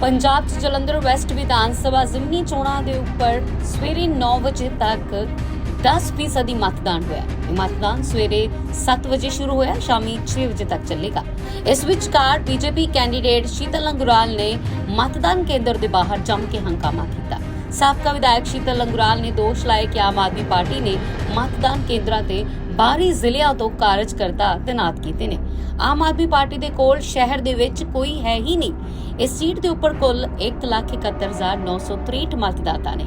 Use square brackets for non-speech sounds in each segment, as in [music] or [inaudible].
ਪੰਜਾਬ 'ਚ ਜਲੰਧਰ ਵੈਸਟ ਵਿਧਾਨ ਸਭਾ ਜ਼ਿਮਨੀ ਚੋਣਾਂ ਦੇ ਉੱਪਰ ਸਵੇਰੇ 9 ਵਜੇ ਤੱਕ 10% ਮਤਦਾਨ ਹੋਇਆ। ਇਹ ਮਤਦਾਨ ਸਵੇਰੇ 7 ਵਜੇ ਸ਼ੁਰੂ ਹੋਇਆ, ਸ਼ਾਮੀ 6 ਵਜੇ ਤੱਕ ਚੱਲੇਗਾ। ਇਸ ਵਿਚਕਾਰ ਬੀਜੇਪੀ ਕੈਂਡੀਡੇਟ ਸ਼ੀਤਲ ਅੰਗੁਰਾਲ ਨੇ ਮਤਦਾਨ ਕੇਂਦਰ ਦੇ ਬਾਹਰ ਜੰਮ ਕੇ ਹੰਗਾਮਾ ਕੀਤਾ। ਸਾਬਕਾ ਵਿਧਾਇਕ ਸ਼ੀਤਲ ਅੰਗੁਰਾਲ ਨੇ ਦੋਸ਼ ਲਾਏ ਕਿ ਆਮ ਆਦਮੀ ਪਾਰਟੀ ਨੇ ਮਤਦਾਨ ਕੇਂਦਰਾਂ ਤੇ ਬਾਹਰੀ ਜ਼ਿਲ੍ਹਿਆਂ ਤੋਂ ਕਾਰਜਕਰਤਾ ਤੈਨਾਤ ਕੀਤੇ ਨੇ। ਆਮ ਆਦਮੀ ਪਾਰਟੀ ਦੇ ਕੋਲ ਸ਼ਹਿਰ ਦੇ ਵਿੱਚ ਕੋਈ ਹੈ ਹੀ ਨਹੀਂ। ਇਸ ਸੀਟ ਦੇ ਉੱਪਰ ਕੁੱਲ 171963 ਮਤਦਾਤਾ ਨੇ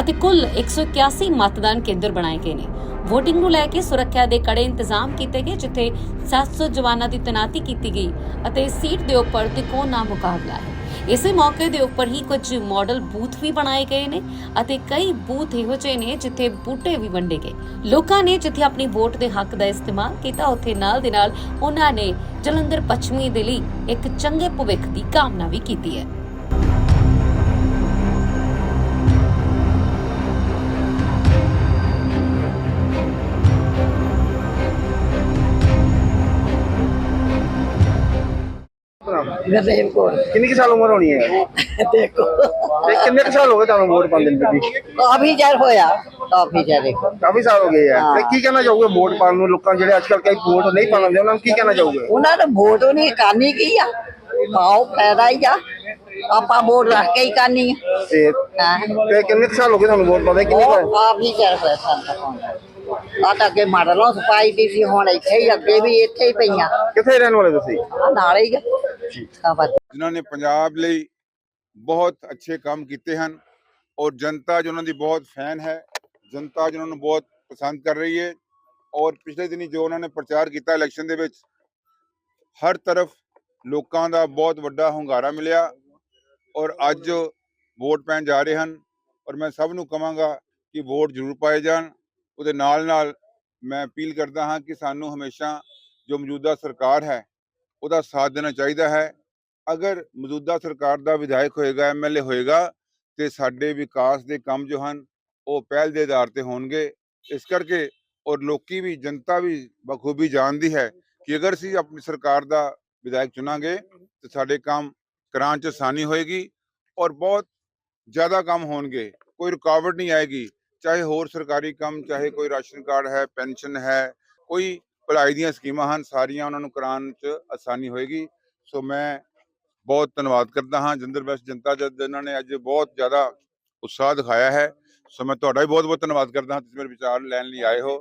ਅਤੇ ਕੁੱਲ 181 ਮਤਦਾਨ ਕੇਂਦਰ ਬਣਾਏ ਗਏ ਨੇ। VOTING ਨੂੰ ਲੈ ਕੇ ਸੁਰੱਖਿਆ ਦੇ ਕੜੇ ਇੰਤਜ਼ਾਮ ਕੀਤੇ ਗਏ, ਜਿੱਥੇ 700 ਜਵਾਨਾਂ ਦੀ ਤੈਨਾਤੀ ਕੀਤੀ ਗਈ ਅਤੇ ਇਸ ਸੀਟ ਦੇ ਉੱਪਰ ਤਿਕੋਣਾ ਮੁਕਾਬਲਾ ਹੈ। ਇਸੇ ਮੌਕੇ ਦੇ ਉੱਪਰ ਹੀ ਕੁਝ ਮਾਡਲ ਬੂਥ ਵੀ ਬਣਾਏ ਗਏ ਨੇ ਅਤੇ ਕਈ ਬੂਥ ਇਹੋ ਜਿਹੇ ਨੇ ਜਿੱਥੇ ਬੂਟੇ ਵੀ ਵੰਡੇ ਗਏ। ਲੋਕਾਂ ਨੇ ਜਿੱਥੇ ਆਪਣੀ ਵੋਟ ਦੇ ਹੱਕ ਦਾ ਇਸਤੇਮਾਲ ਕੀਤਾ, ਉੱਥੇ ਨਾਲ ਦੇ ਨਾਲ ਉਹਨਾਂ ਨੇ ਜਲੰਧਰ ਪੱਛਮੀ ਦੇ ਲਈ ਇੱਕ ਚੰਗੇ ਭਵਿੱਖ ਦੀ ਕਾਮਨਾ ਵੀ ਕੀਤੀ ਹੈ। ਗਰਦੇਵ ਕੋਲ। ਕਿੰਨੀ ਕੁ ਸਾਲ ਉਮਰ ਹੋਣੀ ਹੈ? ਦੇਖੋ। ਤੇ ਕਿੰਨੇ ਕੁ ਸਾਲ ਹੋ ਗਏ ਤੁਹਾਨੂੰ ਵੋਟ ਪਾਉਂਦੇ ਨੂੰ ਬੀਬੀ ਕਾਫੀ ਚਿਰ ਹੋਇਆ ਕਾਫੀ ਚਿਰ। ਦੇਖੋ ਕਾਫੀ ਸਾਲ ਹੋ ਗਏ ਆ। ਤੇ ਕੀ ਕਹਿਣਾ ਚਾਹੋਗੇ ਵੋਟ ਪਾਉਣ ਨੂੰ? ਲੋਕਾਂ ਜਿਹੜੇ ਅੱਜ ਕੱਲ੍ਹ ਕਈ ਵੋਟ ਨਹੀਂ ਪਾਉਂਦੇ ਉਹਨਾਂ ਨੂੰ ਕੀ ਕਹਿਣਾ ਚਾਹੋਗੇ? ਉਹਨਾਂ ਨੇ ਵੋਟ ਨਹੀਂ ਕਰਨੀ ਕੀ ਆ? ਪਾਓ ਫਾਇਦਾ ਹੀ ਆ। ਆਪਾਂ ਵੋਟ ਰੱਖ ਕੇ ਹੀ ਕਰਨੀ ਆ। ਤੇ ਹਾਂ। ਤੇ ਕਿੰਨੇ ਕੁ ਸਾਲ ਹੋ ਗਏ ਤੁਹਾਨੂੰ ਵੋਟ ਪਾਉਂਦੇ? ਕਿੰਨੀ ਕੁ ਕਾਫੀ ਚਿਰ ਹੋਇਆ ਸਾਨੂੰ ਆ ਤਾਂ ਅੱਗੇ ਮਾਡਲੋਂ ਸਫ਼ਾਈ ਦੀ ਸੀ ਹੁਣ ਇੱਥੇ ਹੀ ਅੱਗੇ ਵੀ ਇੱਥੇ ਹੀ ਪਈਆਂ। ਕਿੱਥੇ ਰਹਿਣ ਵਾਲੇ ਤੁਸੀਂ? ਨਾਲ ਹੀ ਆ। ਜਿਨ੍ਹਾਂ ਨੇ ਪੰਜਾਬ ਲਈ ਬਹੁਤ ਅੱਛੇ ਕੰਮ ਕੀਤੇ ਹਨ ਔਰ ਜਨਤਾ ਜੋ ਉਹਨਾਂ ਦੀ ਬਹੁਤ ਫੈਨ ਹੈ ਜਨਤਾ ਜਿਹਨਾਂ ਨੂੰ ਬਹੁਤ ਪਸੰਦ ਕਰ ਰਹੀ ਹੈ ਔਰ ਪਿਛਲੇ ਦਿਨੀ ਜੋ ਉਹਨਾਂ ਨੇ ਪ੍ਰਚਾਰ ਕੀਤਾ ਇਲੈਕਸ਼ਨ ਦੇ ਵਿੱਚ ਹਰ ਤਰਫ ਲੋਕਾਂ ਦਾ ਬਹੁਤ ਵੱਡਾ ਹੁੰਗਾਰਾ ਮਿਲਿਆ ਔਰ ਅੱਜ ਵੋਟ ਪੈਣ ਜਾ ਰਹੇ ਹਨ ਔਰ ਮੈਂ ਸਭ ਨੂੰ ਕਹਾਂਗਾ ਕਿ ਵੋਟ ਜ਼ਰੂਰ ਪਾਏ ਜਾਣ। ਉਹਦੇ ਨਾਲ ਨਾਲ ਮੈਂ ਅਪੀਲ ਕਰਦਾ ਹਾਂ ਕਿ ਸਾਨੂੰ ਹਮੇਸ਼ਾ ਜੋ ਮੌਜੂਦਾ ਸਰਕਾਰ ਹੈ ਉਹਦਾ ਸਾਥ ਦੇਣਾ ਚਾਹੀਦਾ ਹੈ। ਅਗਰ ਮੌਜੂਦਾ ਸਰਕਾਰ ਦਾ ਵਿਧਾਇਕ ਹੋਏਗਾ ਐਮਐਲਏ ਹੋਏਗਾ, ਤੇ ਸਾਡੇ ਵਿਕਾਸ ਦੇ ਕੰਮ ਜੋ ਹਨ, ਉਹ ਪਹਿਲ ਦੇ ਆਧਾਰ ਤੇ ਹੋਣਗੇ। ਇਸ ਕਰਕੇ ਔਰ ਲੋਕੀ ਵੀ, ਜਨਤਾ ਵੀ ਬਖੂਬੀ ਜਾਣਦੀ ਹੈ ਕਿ ਅਗਰ ਅਸੀਂ ਆਪਣੀ ਸਰਕਾਰ ਦਾ ਵਿਧਾਇਕ ਚੁਣਾਂਗੇ, ਤੇ ਸਾਡੇ ਕੰਮ ਕਰਾਂ ਚ ਆਸਾਨੀ ਹੋਏਗੀ ਔਰ ਬਹੁਤ ਜ਼ਿਆਦਾ ਕੰਮ ਹੋਣਗੇ। ਕੋਈ ਰੁਕਾਵਟ ਨਹੀਂ ਆਏਗੀ। ਚਾਹੇ ਹੋਰ ਸਰਕਾਰੀ ਕੰਮ, ਚਾਹੇ ਕੋਈ ਰਾਸ਼ਨ ਕਾਰਡ ਹੈ, ਪੈਨਸ਼ਨ ਹੈ, ਕੋਈ ਭਲਾਈ ਦੀਆਂ ਸਕੀਮਾਂ ਹਨ ਸਾਰੀਆਂ ਉਹਨਾਂ ਨੂੰ ਕਰਾਉਣ ਚ ਆਸਾਨੀ ਹੋਏਗੀ। ਸੋ ਮੈਂ ਬਹੁਤ ਧੰਨਵਾਦ ਕਰਦਾ ਹਾਂ। ਜੰਦਰ ਵੈਸਟ ਜਨਤਾ ਜਦ ਜਿਨ੍ਹਾਂ ਨੇ ਅੱਜ ਬਹੁਤ ਜ਼ਿਆਦਾ ਉਤਸ਼ਾਹ ਦਿਖਾਇਆ ਹੈ। ਸੋ ਮੈਂ ਤੁਹਾਡਾ ਵੀ ਬਹੁਤ ਬਹੁਤ ਧੰਨਵਾਦ ਕਰਦਾ ਹਾਂ। ਤੁਸੀਂ ਮੇਰੇ ਵਿਚਾਰ ਲੈਣ ਲਈ ਆਏ ਹੋ।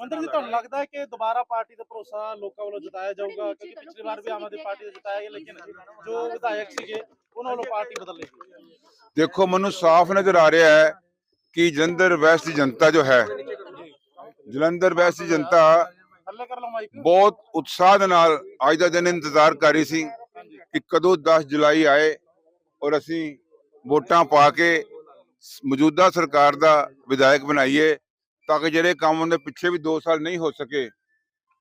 ਮੰਦਰ ਜੀ ਤੁਹਾਨੂੰ ਲੱਗਦਾ ਹੈ ਕਿ ਦੁਬਾਰਾ ਪਾਰਟੀ ਦਾ ਭਰੋਸਾ ਲੋਕਾਂ ਵੱਲੋਂ ਜਤਾਇਆ ਜਾਊਗਾ? ਕਿਉਂਕਿ ਪਿਛਲੀ ਵਾਰ ਵੀ ਆਮ ਆਦਮੀ ਪਾਰਟੀ ਦਾ ਜਤਾਇਆ ਗਿਆ ਲੇਕਿਨ ਜੋ ਵਿਧਾਇਕ ਸੀਗੇ ਉਹਨਾਂ ਵੱਲੋਂ ਪਾਰਟੀ ਬਦਲ ਲਈ ਦੇਖੋ ਮੈਨੂੰ ਸਾਫ਼ ਨਜ਼ਰ ਆ ਰਿਹਾ ਹੈ ਕਿ ਜਲੰਧਰ ਵੈਸਟ ਦੀ ਜਨਤਾ ਜੋ ਹੈ ਜਲੰਧਰ ਵੈਸਟ ਦੀ ਜਨਤਾ ਹੱਲੇ ਕਰ ਲਓ ਮਾਈਕ ਬਹੁਤ ਉਤਸ਼ਾਹ ਦੇ ਨਾਲ ਅੱਜ ਦਾ ਦਿਨ ਇੰਤਜ਼ਾਰ ਕਰ ਰਹੀ ਸੀ ਕਿ ਕਦੋਂ 10 ਜੁਲਾਈ ਆਏ ਔਰ ਅਸੀਂ ਵੋਟਾਂ ਪਾ ਕੇ ਮੌਜੂਦਾ ਸਰਕਾਰ ਦਾ ਵਿਧਾਇਕ ਬਣਾਈਏ ਤਾਂ ਕਿ ਜਿਹੜੇ ਕੰਮ ਉਹਦੇ ਪਿੱਛੇ ਵੀ 2 ਸਾਲ ਨਹੀਂ ਹੋ ਸਕੇ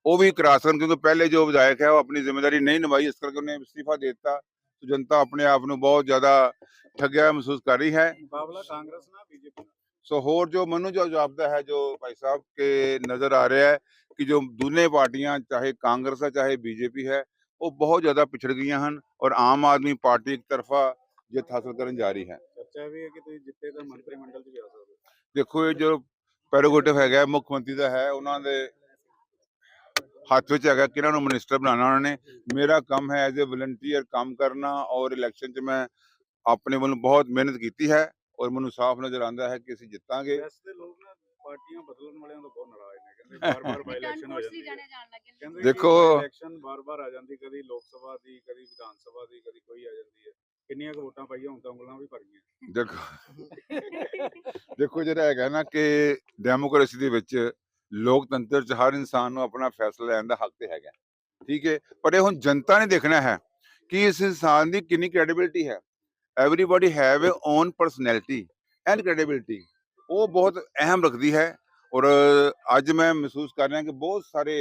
ਉਹ ਵੀ ਕਰਾ ਸਕਣ ਕਿਉਂਕਿ ਪਹਿਲੇ ਜੋ ਵਿਧਾਇਕ ਹੈ ਉਹ ਆਪਣੀ ਜ਼ਿੰਮੇਵਾਰੀ ਨਹੀਂ ਨਿਭਾਈ ਇਸ ਕਰਕੇ ਉਹਨੇ ਅਸਤੀਫਾ ਦੇ ਦਿੱਤਾ। ਤੇ ਜਨਤਾ ਆਪਣੇ ਆਪ ਨੂੰ ਬਹੁਤ ਜ਼ਿਆਦਾ ਠੱਗਿਆ ਮਹਿਸੂਸ ਕਰ ਰਹੀ ਹੈ। ਮੁਕਾਬਲਾ ਕਾਂਗਰਸ ਨਾਲ ਬੀਜੇਪੀ ਸੋ ਹੋਰ ਜੋ ਮੈਨੂੰ ਜੋ ਜਾਪਦਾ ਹੈ ਜੋ ਭਾਈ ਸਾਹਿਬ ਕੇ ਨਜ਼ਰ ਆ ਰਿਹਾ ਹੈ ਕਿ ਜੋ ਦੋਨੇ ਪਾਰਟੀਆਂ ਚਾਹੇ ਕਾਂਗਰਸ ਹੈ ਚਾਹੇ ਬੀਜੇਪੀ ਹੈ ਉਹ ਬਹੁਤ ਜ਼ਿਆਦਾ ਪਿਛੜ ਗਈਆਂ ਹਨ ਔਰ ਆਮ ਆਦਮੀ ਪਾਰਟੀ ਇੱਕ ਤਰਫਾ ਜਿੱਤ ਹਾਸਲ ਕਰਨ ਜਾ ਰਹੀ ਹੈ। ਚਰਚਾ ਵੀ ਹੈ ਕਿ ਤੁਸੀਂ ਜਿੱਤੇ ਤਾਂ ਮੰਤਰੀ ਮੰਡਲ 'ਚ ਵੀ ਆ ਸਕਦੇ ਦੇਖੋ ਇਹ ਜੋ ਪੈਰੋਗੇਟਿਵ ਹੈਗਾ ਮੁੱਖ ਮੰਤਰੀ ਦਾ ਹੈ ਉਹਨਾਂ ਦੇ ਹੱਥ ਵਿੱਚ ਹੈਗਾ ਕਿ ਇਹਨਾਂ ਨੂੰ ਮਿਨਿਸਟਰ ਬਣਾਉਣਾ ਉਹਨਾਂ ਨੇ। ਮੇਰਾ ਕੰਮ ਹੈ ਐਜ਼ ਅ ਵਲੰਟੀਅਰ ਕੰਮ ਕਰਨਾ ਔਰ ਇਲੈਕਸ਼ਨ 'ਚ ਮੈਂ ਆਪਣੇ ਵੱਲੋਂ ਬਹੁਤ ਮਿਹਨਤ ਕੀਤੀ ਹੈ। ਔਰ ਮੈਨੂੰ ਸਾਫ਼ ਨਜ਼ਰ ਆਉਂਦਾ ਹੈ ਕਿ ਅਸੀਂ ਜਿੱਤਾਂਗੇ। ਵੈਸੇ ਲੋਕ ਨਾ ਪਾਰਟੀਆਂ ਬਦਲਣ ਵਾਲਿਆਂ ਤੋਂ ਬਹੁਤ ਨਾਰਾਜ਼ ਨੇ ਕਹਿੰਦੇ ਬਾਰ-ਬਾਰ [laughs] ਬਾਈ ਇਲੈਕਸ਼ਨ ਹੋ ਜਾਂਦੀ ਹੈ। ਕਹਿੰਦੇ ਦੇਖੋ- ਇਲੈਕਸ਼ਨ ਬਾਰ-ਬਾਰ ਆ ਜਾਂਦੀ ਕਦੀ ਲੋਕ ਸਭਾ ਦੀ ਕਦੀ ਵਿਧਾਨ ਸਭਾ ਦੀ ਕਦੀ ਕੋਈ ਆ ਜਾਂਦੀ ਹੈ। ਕਿੰਨੀਆਂ ਕੁ ਵੋਟਾਂ ਪਾਈਆਂ ਹੁਣ ਤਾਂ ਉਂਗਲਾਂ ਵੀ ਭਰ ਗਈਆਂ ਦੇਖੋ [laughs] ਦੇਖੋ ਜਿਹੜਾ ਹੈਗਾ ਨਾ ਕਿ ਡੈਮੋਕ੍ਰੇਸੀ ਦੇ ਵਿੱਚ ਲੋਕਤੰਤਰ ਚ ਹਰ ਇਨਸਾਨ ਨੂੰ ਆਪਣਾ ਫੈਸਲਾ ਲੈਣ ਦਾ ਹੱਕ ਤੇ ਹੈਗਾ। ਠੀਕ ਹੈ ਪਰ ਇਹ ਹੁਣ ਜਨਤਾ ਨੇ ਦੇਖਣਾ ਹੈ ਕਿ ਇਸ ਇਨਸਾਨ ਦੀ ਕਿੰਨੀ ਕ੍ਰੈਡੀਬਿਲਿਟੀ ਹੈ। Everybody have a own personality and credibility ਉਹ ਬਹੁਤ ਅਹਿਮ ਰੱਖਦੀ ਹੈ ਔਰ ਅੱਜ ਮੈਂ ਮਹਿਸੂਸ ਕਰ ਰਿਹਾ ਕਿ ਬਹੁਤ ਸਾਰੇ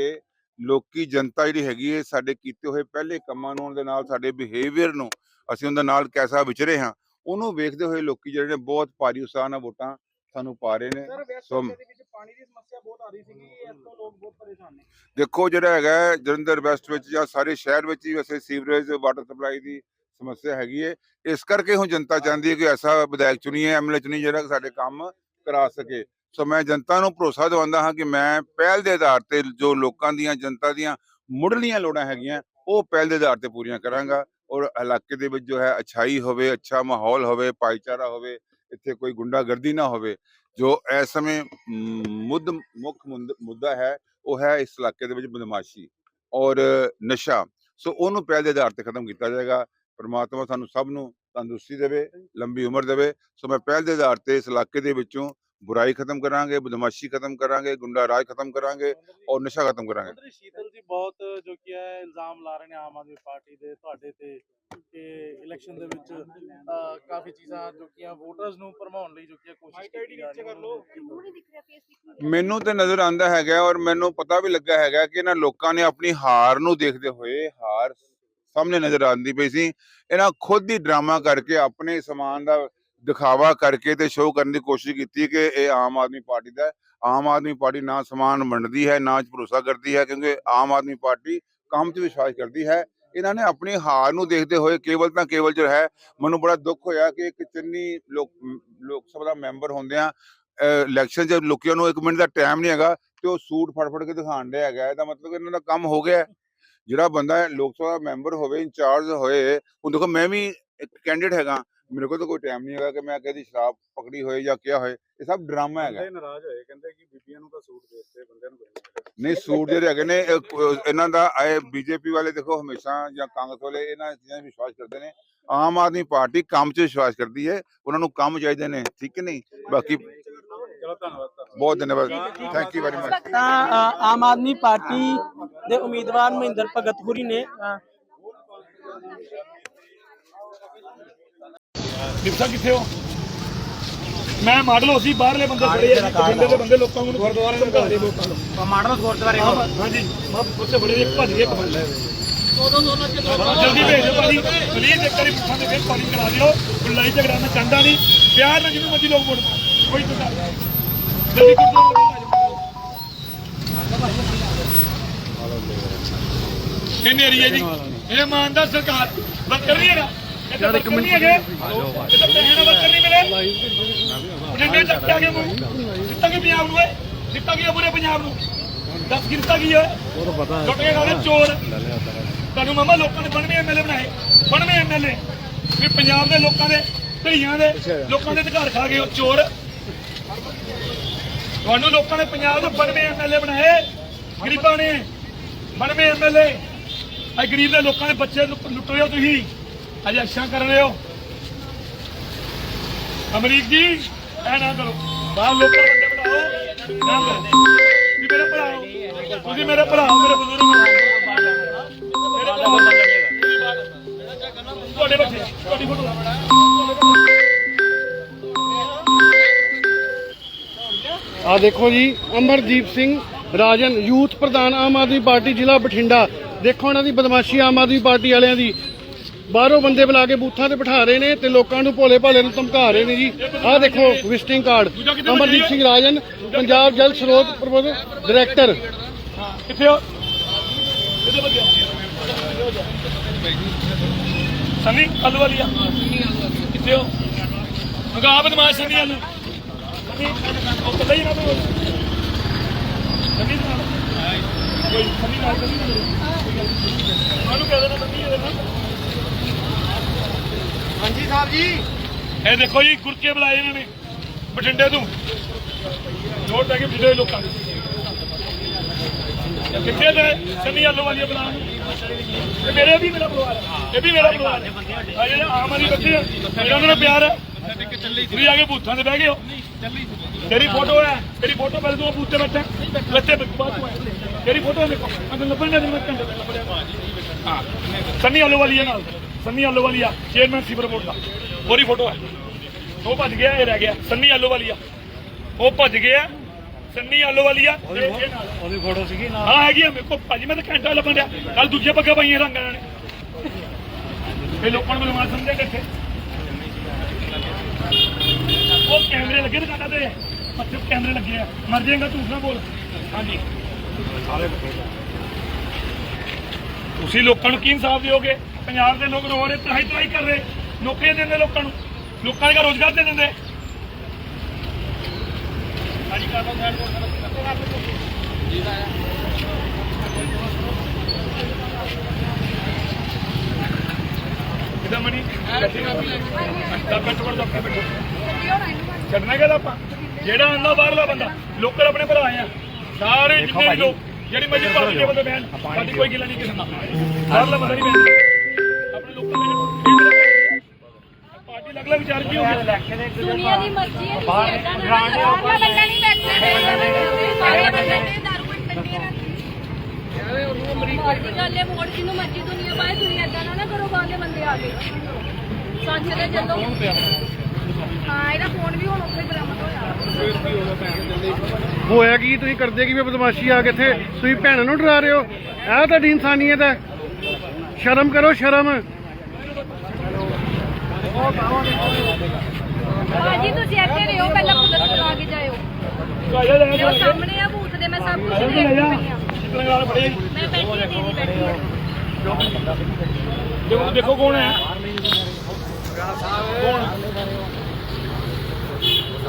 ਲੋਕੀ ਜਨਤਾ ਜਿਹੜੀ ਹੈਗੀ ਹੈ ਸਾਡੇ ਕੀਤੇ ਹੋਏ ਪਹਿਲੇ ਕੰਮਾਂ ਨੂੰ ਉਹਦੇ ਨਾਲ ਸਾਡੇ ਬਿਹੇਵੀਅਰ ਨੂੰ ਅਸੀਂ ਉਹਦੇ ਨਾਲ ਕੈਸਾ ਵਿਚਰੇ ਹਾਂ ਉਹਨੂੰ ਵੇਖਦੇ ਹੋਏ ਲੋਕੀ ਜਿਹੜੇ ਨੇ ਬਹੁਤ ਭਾਰੀ ਉਤਸ਼ਾਹ ਨਾਲ ਵੋਟਾਂ ਸਾਨੂੰ ਪਾ ਰਹੇ ਨੇ। ਸੋ- ਦੇ ਵਿੱਚ ਪਾਣੀ ਦੀ ਸਮੱਸਿਆ ਬਹੁਤ ਆ ਰਹੀ ਸੀਗੀ ਇਸ ਤੋਂ ਲੋਕ ਬਹੁਤ ਪਰੇਸ਼ਾਨ ਨੇ। ਦੇਖੋ ਜਿਹੜਾ ਹੈਗਾ ਜਲੰਧਰ ਵੈਸਟ ਵਿੱਚ ਜਾਂ ਸਾਰੇ ਸ਼ਹਿਰ ਵਿੱਚ ਹੀ ਵੈਸੇ ਸੀਵਰੇਜ ਵਾਟਰ ਸਪਲਾਈ ਦੀ ਸਮੱਸਿਆ ਹੈਗੀ ਹੈ ਇਸ ਕਰਕੇ ਹੁਣ ਜਨਤਾ ਚਾਹੁੰਦੀ ਹੈ ਕਿ ਐਸਾ ਵਿਧਾਇਕ ਚੁਣੀਏ ਐਮਐਲਏ ਚੁਣੀ ਜਿਹੜਾ ਕਿ ਸਾਡੇ ਕੰਮ ਕਰਾ ਸਕੇ। ਸੋ ਮੈਂ ਜਨਤਾ ਨੂੰ ਭਰੋਸਾ ਦਿਵਾਉਂਦਾ ਹਾਂ ਕਿ ਮੈਂ ਪਹਿਲ ਦੇ ਆਧਾਰ ਤੇ ਜੋ ਲੋਕਾਂ ਦੀਆਂ, ਜਨਤਾ ਦੀਆਂ ਮੁੱਢਲੀਆਂ ਲੋੜਾਂ ਹੈਗੀਆਂ, ਉਹ ਪਹਿਲ ਦੇ ਆਧਾਰ ਤੇ ਪੂਰੀਆਂ ਕਰਾਂਗਾ ਔਰ ਇਲਾਕੇ ਦੇ ਵਿੱਚ ਜੋ ਹੈ ਅਛਾਈ ਹੋਵੇ, ਅੱਛਾ ਮਾਹੌਲ ਹੋਵੇ, ਭਾਈਚਾਰਾ ਹੋਵੇ, ਇੱਥੇ ਕੋਈ ਗੁੰਡਾਗਰਦੀ ਨਾ ਹੋਵੇ, ਜੋ ਇਸ ਸਮੇਂ ਮੁੱਦ ਮੁੱਖ ਮੁੱਦਾ ਹੈ, ਉਹ ਹੈ ਇਸ ਇਲਾਕੇ ਦੇ ਵਿੱਚ ਬਦਮਾਸ਼ੀ ਔਰ ਨਸ਼ਾ। ਸੋ ਉਹਨੂੰ ਪਹਿਲ ਦੇ ਆਧਾਰ ਤੇ ਖਤਮ ਕੀਤਾ ਜਾਏਗਾ। ਪਰਮਾਤਮਾ ਸਾਨੂੰ ਸਭ ਨੂੰ ਤੰਦਰੁਸਤੀ ਦੇਵੇ ਲੰਬੀ ਉਮਰ ਦੇਵੇ। ਸੋ ਮੈਂ ਪਹਿਲ ਦੇ ਆਧਾਰ ਤੇ ਇਸ ਇਲਾਕੇ ਦੇ ਵਿੱਚੋਂ ਬੁਰਾਈ ਖਤਮ ਕਰਾਂਗੇ ਬਦਮਾਸ਼ੀ ਖਤਮ ਕਰਾਂਗੇ ਗੁੰਡਾ ਰਾਜ ਖਤਮ ਕਰਾਂਗੇ ਔਰ ਨਸ਼ਾ ਖਤਮ ਕਰਾਂਗੇ। ਮੰਤਰੀ ਸ਼ੀਤਲ ਜੀ ਬਹੁਤ ਜੋ ਕੀ ਹੈ ਇਲਜ਼ਾਮ ਲਾ ਰਹੇ ਨੇ ਆਮ ਆਦਮੀ ਪਾਰਟੀ ਦੇ ਤੁਹਾਡੇ ਤੇ ਕਿ ਇਲੈਕਸ਼ਨ ਦੇ ਵਿੱਚ ਕਾਫੀ ਚੀਜ਼ਾਂ ਜੋ ਕੀ ਆ ਵੋਟਰਸ ਨੂੰ ਭਰਮਾਉਣ ਲਈ ਜੋ ਕੀ ਹੈ ਕੋਸ਼ਿਸ਼ ਕੀਤੀ ਜਾ ਰਹੀ ਹੈ ਮੈਨੂੰ ਤੇ ਨਜ਼ਰ ਆਂਦਾ ਹੈਗਾ ਔਰ ਮੈਨੂੰ ਪਤਾ ਵੀ ਲੱਗਾ ਹੈਗਾ ਕਿ ਇਹਨਾਂ ਲੋਕਾਂ ਨੇ ਆਪਣੀ ਹਾਰ ਨੂੰ ਦੇਖਦੇ ਹੋਏ ਹਾਰ ਸਾਹਮਣੇ ਨਜ਼ਰ ਆਉਂਦੀ ਪਈ ਸੀ। ਇਹਨਾਂ ਖੁਦ ਹੀ ਡਰਾਮਾ ਕਰਕੇ, ਆਪਣੇ ਸਮਾਨ ਦਾ ਦਿਖਾਵਾ ਕਰਕੇ ਤੇ ਸ਼ੋਅ ਕਰਨ ਦੀ ਕੋਸ਼ਿਸ਼ ਕੀਤੀ ਕਿ ਇਹ ਆਮ ਆਦਮੀ ਪਾਰਟੀ ਦਾ ਆਮ ਆਦਮੀ ਪਾਰਟੀ ਨਾ ਸਮਾਨ ਵੰਡਦੀ ਹੈ, ਨਾ ਭਰੋਸਾ ਕਰਦੀ ਹੈ, ਕਿਉਂਕਿ ਆਮ ਆਦਮੀ ਪਾਰਟੀ ਕੰਮ 'ਚ ਵਿਸ਼ਵਾਸ ਕਰਦੀ ਹੈ। ਇਹਨਾਂ ਨੇ ਆਪਣੀ ਹਾਰ ਨੂੰ ਦੇਖਦੇ ਹੋਏ ਕੇਵਲ ਤਾਂ ਕੇਵਲ ਜੋ ਹੈ। ਮੈਨੂੰ ਬੜਾ ਦੁੱਖ ਹੋਇਆ ਕਿ ਇੱਕ ਚੰਨੀ ਲੋਕ ਲੋਕ ਸਭਾ ਦਾ ਮੈਂਬਰ ਹੁੰਦਿਆਂ ਇਲੈਕਸ਼ਨ 'ਚ ਲੋਕਾਂ ਨੂੰ ਇੱਕ ਮਿੰਟ ਦਾ ਟਾਈਮ ਨਹੀਂ ਹੈਗਾ ਤੇ ਉਹ ਸੂਟ ਫੜ ਫੜ ਕੇ ਦਿਖਾਣ ਡਿਆ ਹੈਗਾ। ਇਹਦਾ ਮਤਲਬ ਇਹਨਾਂ ਦਾ ਕੰਮ ਹੋ ਗਿਆ ਜਿਹੜਾ ਬੰਦਾ ਲੋਕ ਸਭਾ ਮੈਂਬਰ ਹੋਵੇ ਇੰਚਾਰਜ ਹੋਏ ਹੁਣ ਦੇਖੋ ਮੈਂ ਵੀ ਇੱਕ ਕੈਂਡੀਡੇਟ ਹੈਗਾ ਮੇਰੇ ਕੋਲ ਤਾਂ ਕੋਈ ਟਾਈਮ ਨਹੀਂ ਹੈਗਾ ਕਿ ਮੈਂ ਕਦੀ ਸ਼ਰਾਬ ਪਕੜੀ ਹੋਏ ਜਾਂ ਕਿਹਾ ਹੋਏ ਇਹ ਸਭ ਡਰਾਮਾ ਹੈਗਾ। ਬੰਦੇ ਨਾਰਾਜ਼ ਹੋਏ ਕਹਿੰਦੇ ਕਿ ਬੀਬੀਆਂ ਨੂੰ ਤਾਂ ਸੂਟ ਦੇ ਦਿੱਤੇ ਬੰਦਿਆਂ ਨੂੰ ਨਹੀਂ ਸੂਟ ਜਿਹੜੇ ਹੈਗੇ ਨੇ ਇਹਨਾਂ ਦਾ ਇਹ ਬੀਜੇਪੀ ਵਾਲੇ ਦੇਖੋ ਹਮੇਸ਼ਾ ਜਾਂ ਕਾਂਗਰਸ ਵਾਲੇ ਇਹਨਾਂ ਚੀਜ਼ਾਂ 'ਚ ਵਿਸ਼ਵਾਸ ਕਰਦੇ ਨੇ। ਆਮ ਆਦਮੀ ਪਾਰਟੀ ਕੰਮ 'ਚ ਵਿਸ਼ਵਾਸ ਕਰਦੀ ਹੈ ਉਹਨਾਂ ਨੂੰ ਕੰਮ ਚਾਹੀਦੇ ਨੇ ਠੀਕ ਨਹੀਂ? ਬਾਕੀ ਚਲੋ ਧੰਨਵਾਦ ਧੰਨਵਾਦ। ਬਹੁਤ ਧੰਨਵਾਦ। ਥੈਂਕ ਯੂ ਵੈਰੀ ਮਚ ਤਾਂ ਅ, ਆਮ ਆਦਮੀ ਪਾਰਟੀ ਦੇ ਉਮੀਦਵਾਰ ਮਹਿੰਦਰ ਭਗਤਪੁਰੀ ਨੇ ਅ, ਕਿੱਥੇ ਹੋ? ਮੈਂ ਮਾਡਲ ਹੋ ਸੀ ਬਾਹਰਲੇ ਬੰਦੇ ਬੜੇ ਆ ਬਠਿੰਡੇ ਦੇ ਬੰਦੇ ਲੋਕਾਂ ਨੂੰ ਗੁਰਦੁਆਰੇ ਨੂੰ ਘਾੜੇ ਲੋਕਾਂ ਨੂੰ। ਮਾਡਲ ਗੁਰਦੁਆਰੇ ਹਾਂਜੀ ਮੈਂ ਉੱਥੇ ਬੜੇ ਇੱਕ ਭੱਜ ਇੱਕ ਬੰਦਾ। ਜਲਦੀ ਭੇਜੋ ਭਾਜੀ। ਪਲੀਜ਼ ਇੱਕ ਵਾਰੀ ਮੁੱਖਾਂ ਦੇ ਫਿਰ ਕਾਲਿੰਗ ਕਰਾ ਦਿਓ। ਕੋਈ ਲੜਾਈ ਝਗੜਾ ਮੈਂ ਚਾਹੁੰਦਾ ਨਹੀਂ। ਪਿਆਰ ਨਾਲ ਜਿਹਨੂੰ ਮਰਜ਼ੀ ਲੋਕ ਵੋਟ ਪਾਓ। ਕੋਈ ਤੁਸਾਂ ਜਲਦੀ ਗੁਰਦੁਆਰੇ ਕਿੰਨੇ ਏਰੀਏ ਜੀ। ਇਹ ਇਮਾਨਦਾਰ ਸਰਕਾਰ। ਬੱਕਰ ਨਹੀਂ ਹੈਗਾ। ਇਹ ਤਾਂ ਬੱਕਰ ਨਹੀਂ ਹੈਗੇ। ਇਹ ਤਾਂ ਪੈਸੇ ਨਾਲ ਬੱਕਰ ਨਹੀਂ ਮਿਲੇ। ਬਠਿੰਡੇ ਚੱਕ ਕੇ ਆ ਗਏ ਮੂੰਹ। ਦਿੱਤਾ ਕੀ ਪੰਜਾਬ ਨੂੰ ਏ ਦਿੱਤਾ ਕੀ ਆ ਪੂਰੇ ਪੰਜਾਬ ਨੂੰ? ਦੱਸ ਕੀ ਦਿੱਤਾ ਕੀ ਹੈ? ਉਹ ਤਾਂ ਪਤਾ ਹੈ। ਲੁੱਟ ਕੇ ਖਾਦੇ ਚੋਰ। ਤੁਹਾਨੂੰ ਮਾਮਾ ਲੋਕਾਂ ਨੇ 92 ਐਮਐਲਏ ਬਣਾਏ। 92 ਐਮਐਲਏ ਵੀ ਪੰਜਾਬ ਦੇ ਲੋਕਾਂ ਦੇ ਧੀਆਂ ਦੇ ਲੋਕਾਂ ਦੇ ਅਧਿਕਾਰ ਖਾ ਗਏ ਉਹ ਚੋਰ। ਤੁਹਾਨੂੰ ਲੋਕਾਂ ਨੇ ਪੰਜਾਬ ਦੇ 92 ਐਮਐਲਏ ਬਣਾਏ। ਗਰੀਬਾਂ ਨੇ 92 ਐਮਐਲਏ ਆ ਗਰੀਬ ਦੇ ਲੋਕਾਂ ਦੇ ਬੱਚੇ ਲੁੱਟ ਰਹੇ ਹੋ ਤੁਸੀਂ। ਅੱਜ ਅੱਛਾ ਕਰ ਰਹੇ ਹੋ। ਅਮਰੀਕ ਜੀ ਐ ਨਾ ਕਰੋ। ਬਾਹਰ ਲੋਕਾਂ ਦੇ ਬੰਦੇ ਬਣਾਓ। ਨਾ ਵੀ ਮੇਰੇ ਭਰਾ ਹੋ। ਤੁਸੀਂ ਮੇਰੇ ਭਰਾ ਹੋ, ਮੇਰੇ ਬਜ਼ੁਰਗ ਹੋ। ਤੁਹਾਡੇ ਬੱਚੇ ਤੁਹਾਡੀ ਫੋਟੋ। ਆ ਦੇਖੋ ਜੀ ਅਮਰਦੀਪ ਸਿੰਘ ਰਾਜਨ, ਯੂਥ ਪ੍ਰਧਾਨ ਆਮ ਆਦਮੀ ਪਾਰਟੀ, ਜ਼ਿਲ੍ਹਾ ਬਠਿੰਡਾ। ਦੇਖੋ ਇਹਨਾਂ ਦੀ ਬਦਮਾਸ਼ੀ ਆਮ ਆਦਮੀ ਪਾਰਟੀ ਵਾਲਿਆਂ ਦੀ। ਬਾਹਰੋਂ ਬੰਦੇ ਬੁਲਾ ਕੇ ਬੂਥਾਂ ਤੇ ਬਿਠਾ ਰਹੇ ਨੇ ਤੇ ਲੋਕਾਂ ਨੂੰ ਭੋਲੇ ਭਾਲੇ ਨੂੰ ਧਮਕਾ ਰਹੇ ਨੇ ਜੀ। ਆਹ ਦੇਖੋ ਵਿਜ਼ਿਟਿੰਗ ਕਾਰਡ ਅਮਰਦੀਪ ਸਿੰਘ ਰਾਜਨ, ਪੰਜਾਬ ਜਲ ਸਰੋਤ ਪ੍ਰਬੰਧ ਡਾਇਰੈਕਟਰ ਕਿੱਥੇ ਹੋ? ਸੰਨੀ ਕੱਲ ਕਿੱਥੇ ਹੋ? ਮਗਾ ਬਦਮਾਸ਼ ਸੰਨੀ ਆਲੂ ਸੰਨੀ ਉਹ ਕੱਲਾ ਹੀ ਨਾ ਬੋਲ ਸੰਨੀ ਨਾਲ ਕੋਈ ਸੰਨੀ ਨਾਲ ਸੰਨੀ ਨਾਲ ਉਹਨੂੰ ਕਹਿ ਦੇਣਾ ਸੰਨੀ ਇਹਦੇ ਨਾਲ। ਹਾਂਜੀ ਸਾਹਿਬ ਜੀ। ਇਹ ਦੇਖੋ ਜੀ ਗੁਰਕੇ ਬੁਲਾਏ ਇਹਨਾਂ ਨੇ। ਬਠਿੰਡੇ ਤੋਂ। ਨੋਟ ਲੈ ਕੇ ਬਠਿੰਡੇ ਲੋਕਾਂ ਦੇ। ਕਿੱਥੇ ਦੇ ਸੰਨੀ ਆਲੋ ਵਾਲੀ ਬੁਲਾ ਇਹ ਮੇਰੇ ਵੀ ਮੇਰਾ ਪਰਿਵਾਰ ਹੈ। ਇਹ ਵੀ ਮੇਰਾ ਪਰਿਵਾਰ ਹੈ। ਆ ਜਿਹੜੇ ਆਮ ਆਦਮੀ ਬੱਚੇ ਆ ਇਹਨਾਂ ਨਾਲ ਪਿਆਰ ਹੈ। ਤੁਸੀਂ ਆ ਕੇ ਬੂਥਾਂ ਤੇ ਬਹਿ ਗਏ ਹੋ। ਤੇਰੀ ਫੋਟੋ ਹੈ ਤੇਰੀ ਫੋਟੋ ਪਹਿਲੇ ਤੂੰ ਬੂਥ ਬੈਠਾ। ਬੱਚੇ ਬਾਅਦ ਤੂੰ ਆਇਆ। ਤੇਰੀ ਫੋਟੋ ਹੈ ਦੇਖੋ ਮੈਂ ਤੈਨੂੰ ਲੱਭਣ ਨਹੀਂ ਮੈਂ ਘੰਟੇ ਤੱਕ ਲੱਭਿਆ ਹਾਂ। ਸੰਨੀ ਆਲੋ ਵਾਲੀ ਹੈ ਨਾਲ। ਸੰਨੀ ਆਲੋ ਵਾਲੀ ਆ ਚੇਅਰਮੈਨ ਸੀਵਰ ਬੋਰਡ ਦਾ। ਉਹਦੀ ਫੋਟੋ ਹੈ। ਉਹ ਭੱਜ ਗਿਆ ਇਹ ਰਹਿ ਗਿਆ। ਸੰਨੀ ਆਲੋ ਵਾਲੀ ਆ ਉਹ ਭੱਜ ਗਿਆ ਸੰਨੀ ਆਲੋ ਵਾਲੀ ਆ ਤੇ ਇਹ ਨਾਲ। ਉਹਦੀ ਫੋਟੋ ਸੀਗੀ ਨਾ ਹਾਂ ਹੈਗੀ ਆ ਮੇਰੇ ਕੋਲ। ਭਾਜੀ ਮੈਂ ਤਾਂ ਘੰਟਾ ਲੱਭਣ ਡਿਆ। ਕੱਲ ਦੂਜੇ ਪੱਗਾ ਪਾਈਆਂ ਰੰਗਾਂ ਨੇ ਇਹ ਲੋਕਾਂ ਨੂੰ ਬਲਵਾਨ ਸਮਝੇ ਕਿੱਥੇ? ਉਹ ਕੈਮਰੇ ਲੱਗੇ ਦੁਕਾਨਾਂ ਤੇ ਮੱਥੇ ਕੈਮਰੇ ਲੱਗੇ ਆ। ਮਰ ਜਾਏਗਾ ਝੂਠ ਨਾ ਬੋਲ। ਹਾਂਜੀ। ਤੁਸੀਂ ਲੋਕਾਂ ਨੂੰ ਕੀ ਇਨਸਾਫ ਦਿਓਗੇ? ਪੰਜਾਬ ਦੇ ਲੋਕ ਰੋ ਰਹੇ ਤਰਾਈ ਤਰਾਈ ਕਰ ਰਹੇ। ਨੌਕਰੀਆਂ ਦਿੰਦੇ ਲੋਕਾਂ ਨੂੰ। ਲੋਕਾਂ ਦਾ ਰੋਜ਼ਗਾਰ ਦੇ ਦਿੰਦੇ। ਹਾਂਜੀ ਕਿਦਾਂ ਮਣੀ ਦਾ ਬੈਠੋ ਦਾ ਬੈਠੋ। ਛੱਡਣਾ ਕਿਹਦਾ ਆਪਾਂ। ਜਿਹੜਾ ਆਂਦਾ ਬਾਹਰਲਾ ਬੰਦਾ। ਲੋਕਲ ਆਪਣੇ ਭਰਾ ਆ। ਸਾਰੇ ਜਿੰਨੇ ਵੀ ਲੋਕ ਜਿਹੜੀ ਮਰਜ਼ੀ ਪਾਰਟੀ ਦੇ ਬੰਦੇ ਬੈਨ ਸਾਡੀ ਕੋਈ ਗਿਲਾ ਨਹੀਂ ਕਿਸੇ ਨਾਲ। ਬਾਹਰਲਾ ਬੰਦਾ ਨਹੀਂ ਬੈਨ ਆਪਣੇ ਲੋਕਲ ਮੈਨੂੰ ਪਾਰਟੀ ਲੱਗ ਲੱਗ ਵਿਚਾਰ ਕੀ ਹੋ ਗਿਆ? ਦੁਨੀਆ ਦੀ ਮਰਜ਼ੀ ਹੈ ਤੁਸੀਂ ਕਰੋ ਬਾਹਰਲਾ ਬੰਦਾ ਨਹੀਂ ਬੈਠਣਾ ਬਾਹਰਲਾ ਬੰਦਾ ਨੇ। ਦਾਰੂ ਪਿੰਡ ਕੱਢੀ ਮਰਜ਼ੀ ਗੱਲ ਹੈ ਵੋਟ ਕਿਨੂੰ ਮਰਜ਼ੀ ਦੁਨੀਆ ਬਾਹਰ ਦੁਨੀਆ ਏਦਾਂ ਨਾ ਨਾ ਕਰੋ ਬਾਹਰਲੇ ਬੰਦੇ ਆ ਕੇ ਸੱਚ ਦੇ ਚੱਲੋ। ਹਾਂ ਇਹਦਾ ਫੋਨ ਵੀ ਹੁਣ ਉੱਥੇ ਹੀ ਬਰਾਮਦ ਹੋਇਆ ਹੋਇਆ ਕੀ ਤੁਸੀਂ ਕਰਦੇ ਕੀ ਵੀ ਬਦਮਾਸ਼ੀ ਆ ਕੇ ਇੱਥੇ? ਤੁਸੀਂ ਭੈਣਾਂ ਨੂੰ ਡਰਾ ਰਹੇ ਹੋ? ਇਹ ਤੁਹਾਡੀ ਇਨਸਾਨੀਅਤ ਹੈ। ਸ਼ਰਮ ਕਰੋ ਸ਼ਰਮ। ਭਾਜੀ ਤੁਸੀਂ ਇੱਥੇ ਰਹੋ ਪਹਿਲਾਂ ਪੁਲਿਸ ਕੋਲ ਆ ਕੇ ਜਾਇਓ। ਆਇਆ ਲੈ ਮੇਰੇ ਸਾਹਮਣੇ ਆ ਬੂਥ ਦੇ ਮੈਂ ਸਭ ਕੁਝ ਦੇਖ ਰਹੀ ਹਾਂ। ਕਿਤਨੇ ਨਾਲ ਬੜੇ ਮੈਂ ਬੈਠੀ ਹਾਂ ਦੀਦੀ ਬੈਠੀ। ਹਾਂ ਦੇਖੋ ਦੇਖੋ ਕੌਣ ਹੈ? ਕੌਣ?